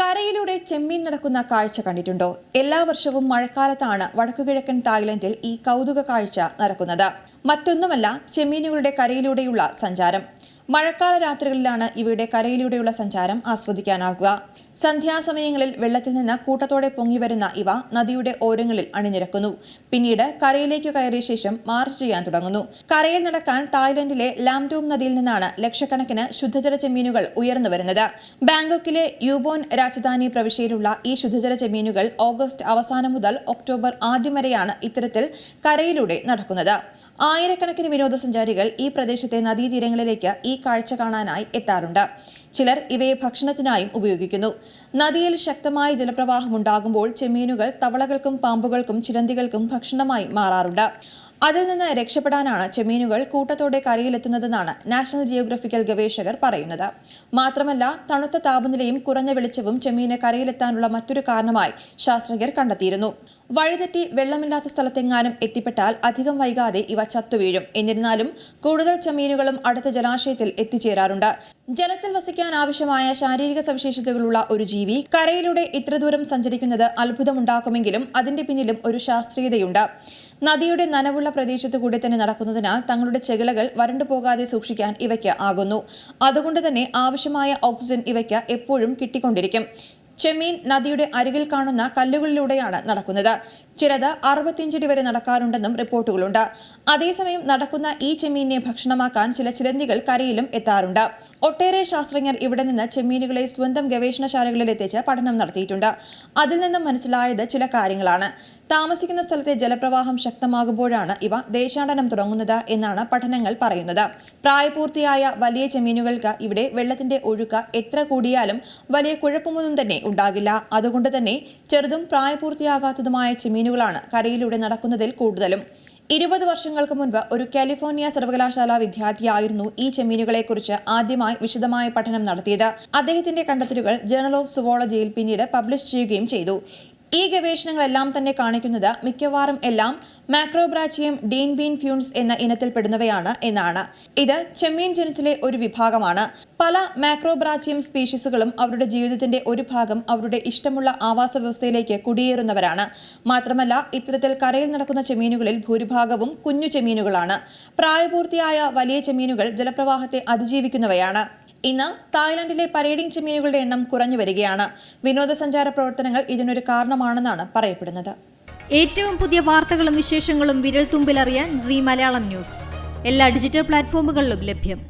കരയിലൂടെ ചെമ്മീൻ നടക്കുന്ന കാഴ്ച കണ്ടിട്ടുണ്ടോ? എല്ലാ വർഷവും മഴക്കാലത്താണ് വടക്കുകിഴക്കൻ തായ്ലൻഡിൽ ഈ കൗതുക കാഴ്ച നടക്കുന്നത്. മറ്റൊന്നുമല്ല ചെമ്മീനുകളുടെ കരയിലൂടെയുള്ള സഞ്ചാരം. മഴക്കാല രാത്രികളിലാണ് ഇവയുടെ കരയിലൂടെയുള്ള സഞ്ചാരം ആസ്വദിക്കാനാകുക സന്ധ്യാസമയങ്ങളിൽ വെള്ളത്തിൽ നിന്ന് കൂട്ടത്തോടെ പൊങ്ങി വരുന്ന ഇവ നദിയുടെ ഓരങ്ങളിൽ അണിനിരക്കുന്നു. പിന്നീട് കരയിലേക്ക് കയറിയ ശേഷം മാർച്ച് ചെയ്യാൻ തുടങ്ങുന്നു. കരയിൽ നടക്കാൻ തായ്ലൻഡിലെ ലാംഡൂം നദിയിൽ നിന്നാണ് ലക്ഷക്കണക്കിന് ശുദ്ധജല ചെമ്മീനുകൾ ഉയർന്നു വരുന്നത്. ബാങ്കോക്കിലെ യൂബോൺ രാജധാനി പ്രവിശ്യയിലുള്ള ഈ ശുദ്ധജല ചെമ്മീനുകൾ ഓഗസ്റ്റ് അവസാനം മുതൽ ഒക്ടോബർ ആദ്യം വരെയാണ് ഇത്തരത്തിൽ കരയിലൂടെ നടക്കുന്നത്. ആയിരക്കണക്കിന് വിനോദസഞ്ചാരികൾ ഈ പ്രദേശത്തെ നദീതീരങ്ങളിലേക്ക് ഈ കാഴ്ച കാണാനായി എത്താറുണ്ട്. ചിലർ ഇവയെ ഭക്ഷണത്തിനായും ഉപയോഗിക്കുന്നു. നദിയിൽ ശക്തമായ ജലപ്രവാഹം ഉണ്ടാകുമ്പോൾ ചെമ്മീനുകൾ തവളകൾക്കും പാമ്പുകൾക്കും ചിലന്തികൾക്കും ഭക്ഷണമായി മാറാറുണ്ട്. അതിൽ നിന്ന് രക്ഷപ്പെടാനാണ് ചെമ്മീനുകൾ കൂട്ടത്തോടെ കരയിലെത്തുന്നതെന്നാണ് നാഷണൽ ജിയോഗ്രഫിക്കൽ ഗവേഷകർ പറയുന്നത്. മാത്രമല്ല തണുത്ത താപനിലയും കുറഞ്ഞ വെളിച്ചവും ചെമ്മീന് കരയിലെത്താനുള്ള മറ്റൊരു കാരണമായി ശാസ്ത്രജ്ഞർ കണ്ടെത്തിയിരുന്നു. വഴിതെറ്റി വെള്ളമില്ലാത്ത സ്ഥലത്തെങ്ങാനും എത്തിപ്പെട്ടാൽ അധികം വൈകാതെ ഇവ ചത്തുവീഴും. എന്നിരുന്നാലും കൂടുതൽ ചെമ്മീനുകളും അടുത്ത ജലാശയത്തിൽ എത്തിച്ചേരാറുണ്ട്. ജലത്തിൽ വസിക്കാൻ ആവശ്യമായ ശാരീരിക സവിശേഷതകളുള്ള ഒരു ജീവി കരയിലൂടെ ഇത്ര ദൂരം സഞ്ചരിക്കുന്നത് അത്ഭുതമുണ്ടാക്കുമെങ്കിലും അതിന്റെ പിന്നിലും ഒരു ശാസ്ത്രീയതയുണ്ട്. നദിയുടെ നനവുള്ള പ്രദേശത്തു കൂടി തന്നെ നടക്കുന്നതിനാൽ തങ്ങളുടെ ചെകിളകൾ വരണ്ടു പോകാതെ സൂക്ഷിക്കാൻ ഇവയ്ക്ക് ആകുന്നു. അതുകൊണ്ട് തന്നെ ആവശ്യമായ ഓക്സിജൻ ഇവയ്ക്ക് എപ്പോഴും കിട്ടിക്കൊണ്ടിരിക്കും. ചെമ്മീൻ നദിയുടെ അരികിൽ കാണുന്ന കല്ലുകളിലൂടെയാണ് നടക്കുന്നത്. ചിലത് അറുപത്തിയഞ്ചടി വരെ നടക്കാറുണ്ടെന്നും റിപ്പോർട്ടുകളുണ്ട്. അതേസമയം നടക്കുന്ന ഈ ചെമ്മീനെ ഭക്ഷണമാക്കാൻ ചില ചിലന്തികൾ കരയിലും എത്താറുണ്ട്. ഒട്ടേറെ ശാസ്ത്രജ്ഞർ ഇവിടെ നിന്ന് ചെമ്മീനുകളെ സ്വന്തം ഗവേഷണശാലകളിൽ എത്തിച്ച് പഠനം നടത്തിയിട്ടുണ്ട്. അതിൽ നിന്നും മനസ്സിലായത് ചില കാര്യങ്ങളാണ്. താമസിക്കുന്ന സ്ഥലത്തെ ജലപ്രവാഹം ശക്തമാകുമ്പോഴാണ് ഇവ ദേശാടനം തുടങ്ങുന്നത് എന്നാണ് പഠനങ്ങൾ പറയുന്നത്. പ്രായപൂർത്തിയായ വലിയ ചെമ്മീനുകൾക്ക് ഇവിടെ വെള്ളത്തിന്റെ ഒഴുക്ക് എത്ര കൂടിയാലും വലിയ കുഴപ്പമൊന്നും തന്നെ ഉണ്ടാകില്ല. അതുകൊണ്ട് തന്നെ ചെറുതും പ്രായപൂർത്തിയാകാത്തതുമായ ചെമ്മീനുകളാണ് കരയിലൂടെ നടക്കുന്നതിൽ കൂടുതലും. ഇരുപത് വർഷങ്ങൾക്ക് മുൻപ് ഒരു കാലിഫോർണിയ സർവകലാശാല വിദ്യാർത്ഥിയായിരുന്നു ഈ ചെമ്മീനുകളെക്കുറിച്ച് ആദ്യമായി വിശദമായ പഠനം നടത്തിയത്. അദ്ദേഹത്തിന്റെ കണ്ടെത്തലുകൾ ജേണൽ ഓഫ് സുവോളജിയിൽ പിന്നീട് പബ്ലിഷ് ചെയ്യുകയും ചെയ്തു. ഈ ഗവേഷണങ്ങളെല്ലാം തന്നെ കാണിക്കുന്നത് മിക്കവാറും എല്ലാം മാക്രോബ്രാച്ചിയം ഡീൻ ബീൻ ഫ്യൂൺസ് എന്ന ഇനത്തിൽപ്പെടുന്നവയാണ് എന്നാണ്. ഇത് ചെമ്മീൻ ജനസിലെ ഒരു വിഭാഗമാണ്. പല മാക്രോബ്രാച്ചിയം സ്പീഷീസുകളും അവരുടെ ജീവിതത്തിന്റെ ഒരു ഭാഗം അവരുടെ ഇഷ്ടമുള്ള ആവാസ വ്യവസ്ഥയിലേക്ക് കുടിയേറുന്നവരാണ്. മാത്രമല്ല ഇത്തരത്തിൽ കരയിൽ നടക്കുന്ന ചെമ്മീനുകളിൽ ഭൂരിഭാഗവും കുഞ്ഞു ചെമ്മീനുകളാണ്. പ്രായപൂർത്തിയായ വലിയ ചെമ്മീനുകൾ ജലപ്രവാഹത്തെ അതിജീവിക്കുന്നവയാണ്. ഇന്ന് തായ്ലാന്റിലെ പരേഡിംഗ് ചെമ്മീനുകളുടെ എണ്ണം കുറഞ്ഞു വരികയാണ്. വിനോദസഞ്ചാര പ്രവർത്തനങ്ങൾ ഇതിനൊരു കാരണമാണെന്നാണ് പറയപ്പെടുന്നത്. ഏറ്റവും പുതിയ വാർത്തകളും വിശേഷങ്ങളും വിരൽ തുമ്പിലറിയാൻ സി മലയാളം ന്യൂസ്. എല്ലാ ഡിജിറ്റൽ പ്ലാറ്റ്ഫോമുകളിലും ലഭ്യം.